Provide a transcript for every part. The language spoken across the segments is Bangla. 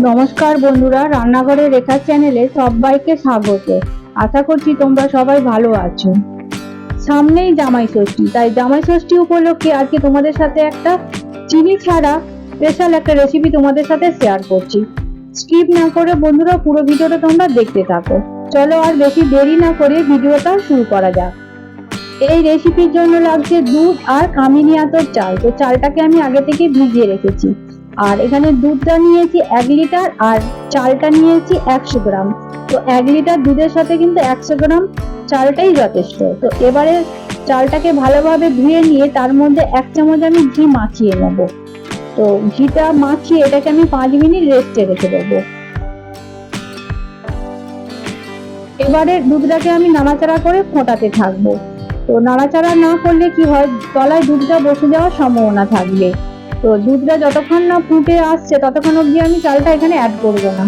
নমস্কার বন্ধুরা রান্নাঘরে রেখা চ্যানেলে সবাইকে স্বাগত। আশা করছি তোমরা সবাই ভালো আছো। সামনেই জামাই ষষ্ঠী, তাই জামাই ষষ্ঠী উপলক্ষে আজকে তোমাদের সাথে একটা চিনি ছাড়া স্পেশাল একটা রেসিপি তোমাদের সাথে শেয়ার করছি। স্কিপ না করে বন্ধুরা পুরো ভিডিওটা তোমরা দেখতে থাকো। চলো আর বেশি দেরি না করে ভিডিওটা শুরু করা যাক। এই রেসিপির জন্য লাগছে দুধ আর কামিনী আতর চাল। তো চালটাকে আমি আগে থেকে ভিজিয়ে রেখেছি। আর এখানে দুধটা নিয়েছি এক লিটার আর চালটা নিয়েছি একশো গ্রাম। তো এক লিটার দুধের সাথে কিন্তু একশো গ্রাম চালটাই যথেষ্ট। তো এবারে চালটাকে ভালোভাবে ধুয়ে নিয়ে তার মধ্যে এক চামচ আমি ঘি মাখিয়ে নেব। তো ঘিটা মাখিয়ে এটাকে আমি পাঁচ মিনিট রেস্টে রেখে দেবো। এবারে দুধটাকে আমি নাড়াচাড়া করে ফোটাতে থাকব। তো নাড়াচাড়া না করলে কি হয়? তলায় দুধটা বসে যাওয়ার সম্ভাবনা থাকবে। তো দুধটা যতক্ষণ না ফুটে আসছে, ততক্ষণ অবধি আমি চালটা এখানে অ্যাড করব না।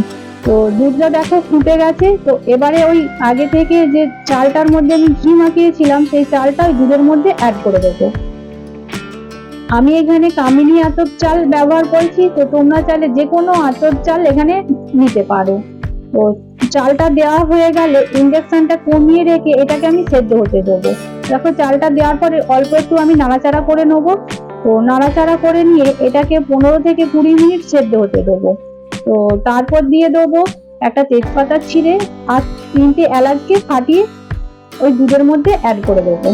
তো দুধটা দেখো ফুটে গেছে, তো এবারে ওই আগে থেকে যে চালটার মধ্যে আমি ঘি মাখিয়েছিলাম, সেই চালটা ওই দুধের মধ্যে অ্যাড করে দেবো। আমি এখানে কামিনী আতপ চাল ব্যবহার করছি, তো তোমরা চাইলে যে কোনো আতপ চাল এখানে নিতে পারো। তো চালটা দেওয়া হয়ে গেলে ইন্ডাকশনটা কমিয়ে রেখে এটাকে আমি সেদ্ধ হতে দেবো। দেখো চালটা দেওয়ার পরে অল্প একটু আমি নাড়াচাড়া করে নেব। তো নাড়াচাড়া করে নিয়ে এটাকে পনেরো থেকে কুড়ি মিনিট সেদ্ধ হতে দেবো। তো তারপর দিয়ে দেবো একটা তেজপাতা ছিঁড়ে আর তিনটে এলাচকে ফাটিয়ে ওই দুধের মধ্যে অ্যাড করে দেবো।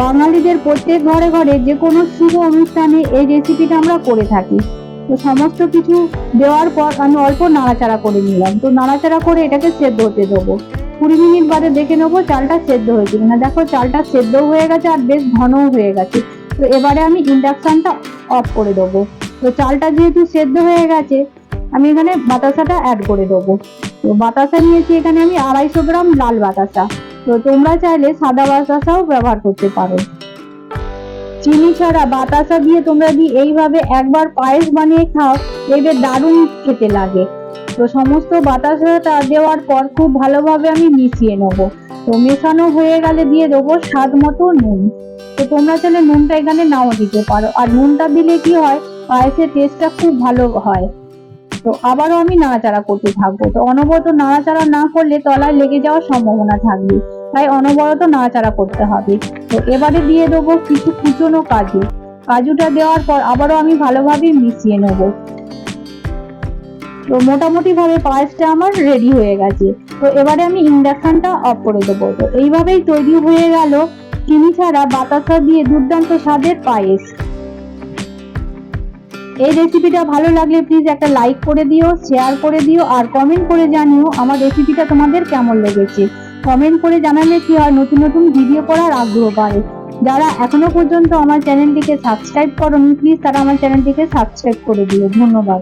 বাঙালিদের প্রত্যেক ঘরে ঘরে যে কোনো শুভ অনুষ্ঠানে এই রেসিপিটা আমরা করে থাকি। তো সমস্ত কিছু দেওয়ার পর আমি অল্প নাড়াচাড়া করে নিলাম। তো নাড়াচাড়া করে এটাকে সেদ্ধ হতে দেবো। কুড়ি মিনিট বাদে দেখে নেব চালটা সেদ্ধ হয়েছে কিনা। দেখো, চালটা সেদ্ধ হয়ে গেছে আর বেশ ঘনও হয়ে গেছে। তো এবারে আমি ইন্ডাকশনটা অফ করে দেবো। তো চালটা যেহেতু সেদ্ধ হয়ে গেছে, আমি এখানে বাতাসাটা অ্যাড করে দেবো। তো বাতাসা নিয়েছি এখানে আমি আড়াইশো গ্রাম লাল বাতাসা। তো তোমরা চাইলে সাদা বাতাসাও ব্যবহার করতে পারো। চিনি ছাড়া বাতাসা দিয়ে তোমরা যদি এইভাবে একবার পায়েস বানিয়ে খাও, দেখবে দারুণ খেতে লাগে। তো সমস্ত বাতাসাটা দেওয়ার পর খুব ভালোভাবে আমি মিশিয়ে নেব। তো মেশানো হয়ে গেলে দিয়ে দেবো স্বাদ মতো নুন। তো তোমরা চাইলে নুনটা এখানে নাও দিতে পারো। আর নুনটা দিলে কি হয়? পায়েসের টেস্টটা খুব ভালো হয়। তো আবারও আমি নাড়াচাড়া করতে থাকব। তো অনবরত নাড়াচাড়া না করলে তলায় লেগে যাওয়ার সম্ভাবনা থাকবে। তাই অনবরত নাড়াচাড়া করতে হবে। তো এবারে দিয়ে দেবো কিছু কুচনো কাজু। কাজুটা দেওয়ার পর আবারও আমি ভালোভাবে মিশিয়ে নেব। তো মোটামুটি ভাবে পায়েসটা আমার রেডি হয়ে গেছে। তো এবারে আমি ইন্ডাকশনটা অফ করে দেবো। তো এইভাবেই তৈরি হয়ে গেল চিনি ছাড়া বাতাসা দিয়ে দুর্দান্ত স্বাদের পায়েস। এই রেসিপিটা ভালো লাগলে প্লিজ একটা লাইক করে দিও শেয়ার করে দিও, আর কমেন্ট করে জানিও আমার রেসিপিটা তোমাদের কেমন লেগেছে। কমেন্ট করে জানালে কি হয়, নতুন নতুন ভিডিও করার আগ্রহ বাড়ে। যারা এখনও পর্যন্ত আমার চ্যানেলটিকে সাবস্ক্রাইব করনি প্লিজ তারা আমার চ্যানেলটিকে সাবস্ক্রাইব করে দিও। ধন্যবাদ।